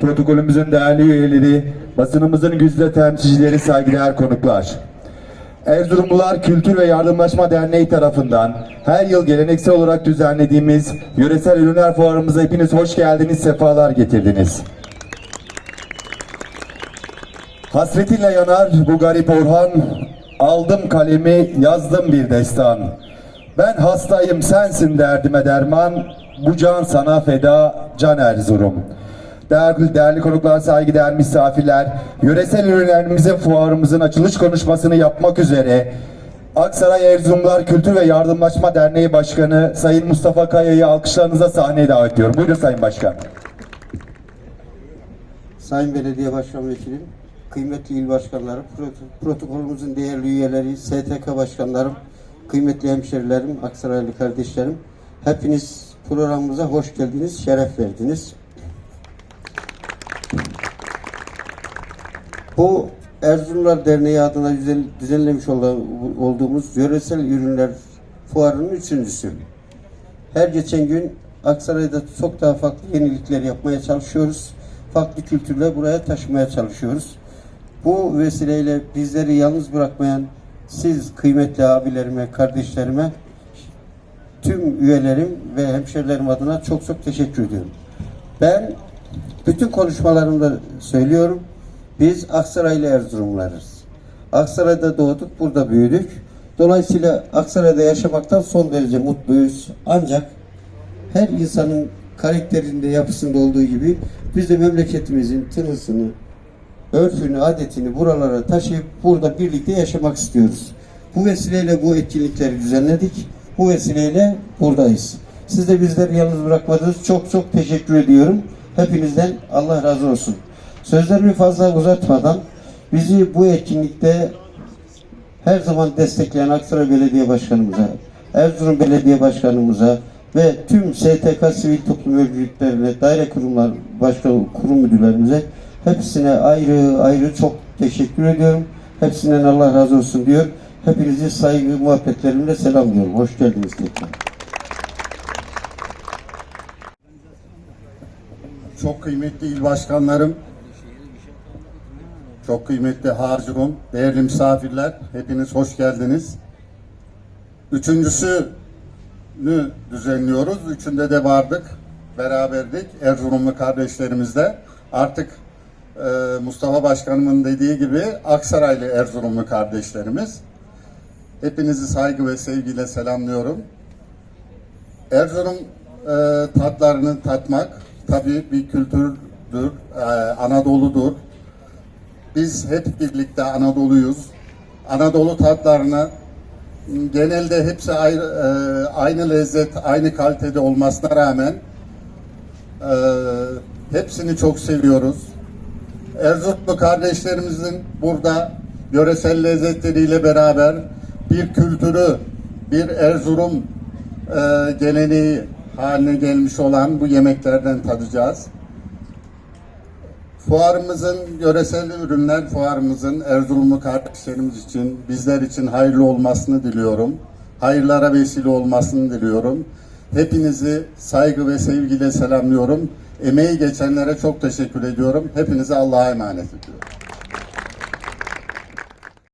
protokolümüzün değerli üyeleri, basınımızın güzide temsilcileri, saygıdeğer konuklar. Erzurumlular Kültür ve Yardımlaşma Derneği tarafından her yıl geleneksel olarak düzenlediğimiz yöresel ürünler fuarımıza hepiniz hoş geldiniz, sefalar getirdiniz. Hasretinle yanar bu garip Orhan, aldım kalemi yazdım bir destan. Ben hastayım sensin derdime derman, bu can sana feda can Erzurum. Değerli, değerli konuklar, saygıdeğer misafirler, yöresel ürünlerimizin fuarımızın açılış konuşmasını yapmak üzere Aksaray Erzurumlar Kültür ve Yardımlaşma Derneği Başkanı Sayın Mustafa Kaya'yı alkışlarınıza sahneye davet ediyorum. Buyurun Sayın Başkan. Sayın Belediye Başkan Vekilim, kıymetli il başkanları, proto- protokolümüzün değerli üyeleri, STK başkanlarım, kıymetli hemşerilerim, Aksaraylı kardeşlerim, hepiniz programımıza hoş geldiniz, şeref verdiniz. Bu Erzurumlar Derneği adına düzen- düzenlemiş olduğumuz yöresel ürünler fuarının üçüncüsü. Her geçen gün Aksaray'da çok daha farklı yenilikler yapmaya çalışıyoruz. Farklı kültürler buraya taşımaya çalışıyoruz. Bu vesileyle bizleri yalnız bırakmayan siz kıymetli abilerime, kardeşlerime, tüm üyelerim ve hemşerilerim adına çok çok teşekkür ediyorum. Ben bütün konuşmalarımda söylüyorum. Biz Aksaraylı Erzurumlarız. Aksaray'da doğduk, burada büyüdük. Dolayısıyla Aksaray'da yaşamaktan son derece mutluyuz. Ancak her insanın karakterinde, yapısında olduğu gibi biz de memleketimizin tınısını, örfünü, adetini buralara taşıyıp burada birlikte yaşamak istiyoruz. Bu vesileyle bu etkinlikleri düzenledik. Bu vesileyle buradayız. Siz de bizleri yalnız bırakmadınız. Çok çok teşekkür ediyorum. Hepinizden Allah razı olsun. Sözlerimi fazla uzatmadan bizi bu etkinlikte her zaman destekleyen Aksaray Belediye Başkanımıza, Erzurum Belediye Başkanımıza ve tüm STK sivil toplum örgütlerine, daire kurumlar, başka kurum müdürlerimize hepsine ayrı ayrı çok teşekkür ediyorum. Hepsinden Allah razı olsun diyor. Hepinizi saygı muhabbetlerimle selamlıyorum. Hoş geldiniz tekrar. Çok kıymetli il başkanlarım, çok kıymetli harcırım, değerli misafirler, hepiniz hoş geldiniz. Üçüncüsünü düzenliyoruz. Üçünde de vardık, beraberdik Erzurumlu kardeşlerimizle. Artık e, Mustafa Başkanımın dediği gibi Aksaraylı Erzurumlu kardeşlerimiz. Hepinizi saygı ve sevgiyle selamlıyorum. Erzurum e, tatlarını tatmak tabii bir kültürdür, e, Anadolu'dur. Biz hep birlikte Anadolu'yuz. Anadolu tatlarını genelde hepsi ayrı, e, aynı lezzet, aynı kalitede olmasına rağmen e, hepsini çok seviyoruz. Erzurumlu kardeşlerimizin burada yöresel lezzetleriyle beraber bir kültürü, bir Erzurum e, geleneği haline gelmiş olan bu yemeklerden tadacağız. Fuarımızın, yöresel ürünler fuarımızın Erzurumlu kardeşlerimiz için, bizler için hayırlı olmasını diliyorum. Hayırlara vesile olmasını diliyorum. Hepinizi saygı ve sevgiyle selamlıyorum. Emeği geçenlere çok teşekkür ediyorum. Hepinize Allah'a emanet ediyorum.